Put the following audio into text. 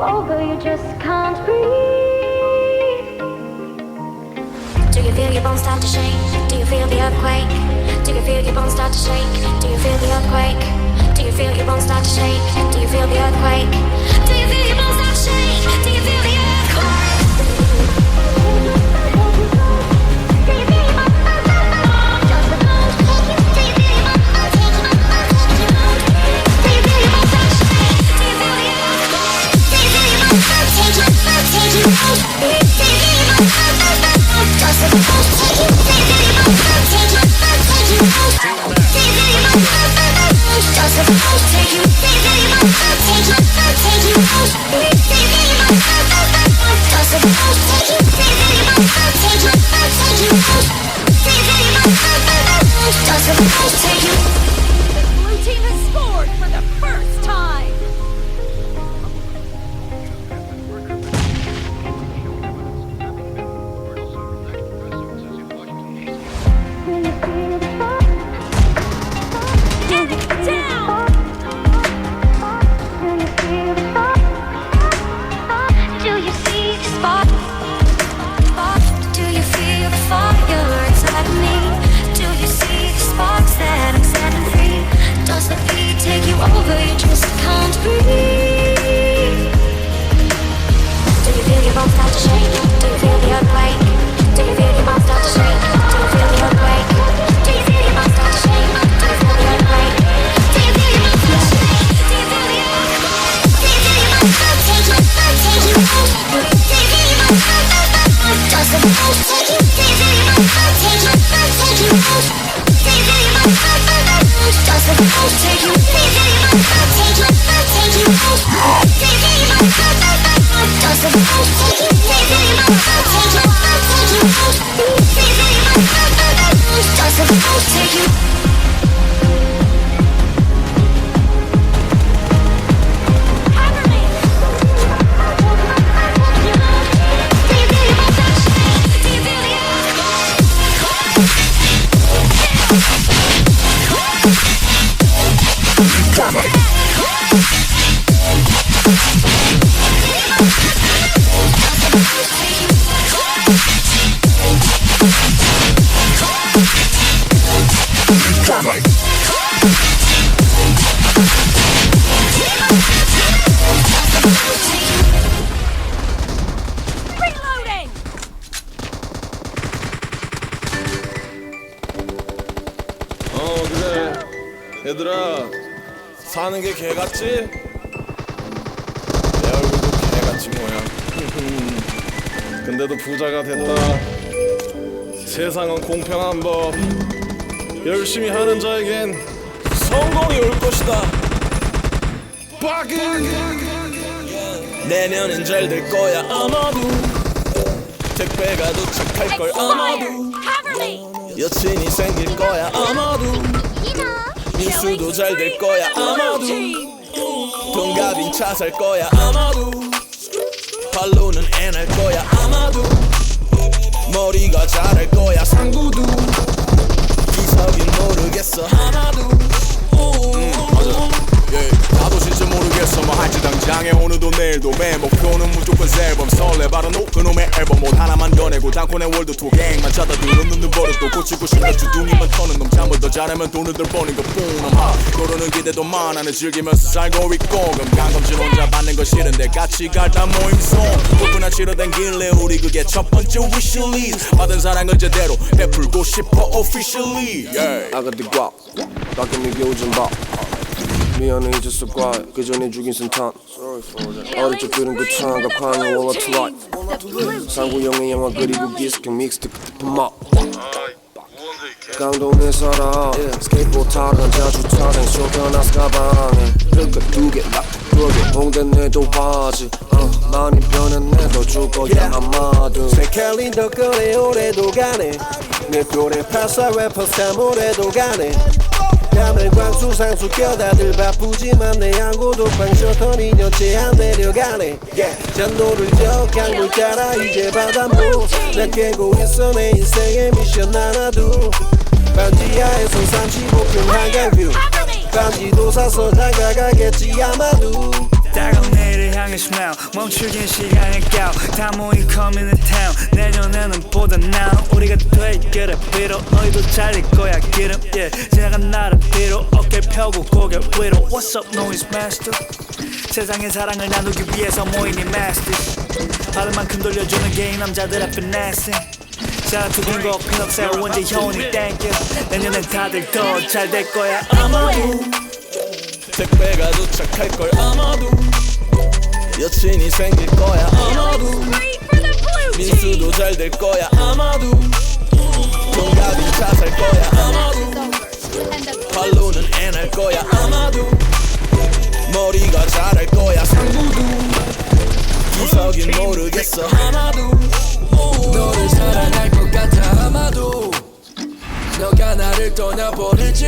over, you just can't breathe. Do you feel your bones start to shake? Do you feel the earthquake? Do you feel your bones start to shake? Do you feel the earthquake? Do you feel your bones start to shake? Do you feel the earthquake? Do you feel your bones take you? 어 그래. 얘들아 사는 게 개같지? 내 얼굴도 개같지 뭐야 근데도 부자가 됐다. 세상은 공평한 법. 열심히 하는 자에겐 성공이 올 것이다. 빠그 내년엔 잘 될 거야 아마도. 택배가 도착할 걸 아마도. 여친이 생길 거야 아마도. 민수도 잘 될 거야 아마도. 동갑인 차 살 거야 아마도. 발로는 애날 거야 아마도. 머리가 자랄 거야 상구도 이석인 모르겠어 하나도 당장에 오늘도 내일도 매 목표는 무조건 새 앨범. 설레 바로 놓 그놈의 앨범. 못 하나만 더 내고 당코 내 월드 투어 갱만 찾아 두는 눈을 버릇 또 고치고 싶어 주둥이만 터는 놈. 잠을 더 잘하면 돈을 덜 버는 것뿐 아마 그러는 기대도 많아는 즐기면서 살고 있고. 건강검진 혼자 받는 거 싫은데 같이 갈다 모임송. 누구나 치러 댕길래 우리 그게 첫 번째 위시리스 받은 사랑을 제대로 베풀고 싶어 officially. Yeah. 닦이는 게 요즘 밥 미안해 잊었어 quiet 그 전에 죽인 senton 어릴 적 들은 그 창가 파는 Wall to Life 상구 형의 영화 그리고 기스킹 믹스트 막 강동에 살아 스케이트보드 타던 쇼변화스 가방에. 그거 두개 막 그게 홍대 내도 바지. 어, 많이 변했네. 더줄 거야 아마도. 새 캘린더 꺼내 올해도 가네. 내 또래 파사 래퍼 사물에도 가네 남을 광수 상수 껴다들 바쁘지만 내 양고도 방셔터 2년째 안 내려가네. 잔노를 저 강물 따라 이제 바닷물 나 깨고 있어 내 인생의 미션 하나도. 반지하에서 35평 한강 뷰. 반지도 사서 나가가겠지 아마도. 따가운 내일을 향해 smile. 멈추긴 시간의 gal 다 모인 coming to town. 내년에는 보다 now 우리가 돼 그래. 비록 너희도 잘릴 거야 기름. Yeah 펴고 고개 위로 What's up noise master? 세상의 사랑을 나누기 위해서 모인 이 masters 받을 만큼 돌려주는 게이 남자들의 finesse Shout out to 빙고 피넛새 원재 효원이 땡겨? 내년엔 다들 더 잘 될 거야 아마도. 택배가 도착할 걸 아마도. 여친이 생길 거야 아마도. Three for the blue team. 민수도 잘 될 거야 자랄 거야 상부도. 구석인 모르겠어. 아마도 너를 사랑할 것 같아 아마도. 너가 나를 떠나버릴지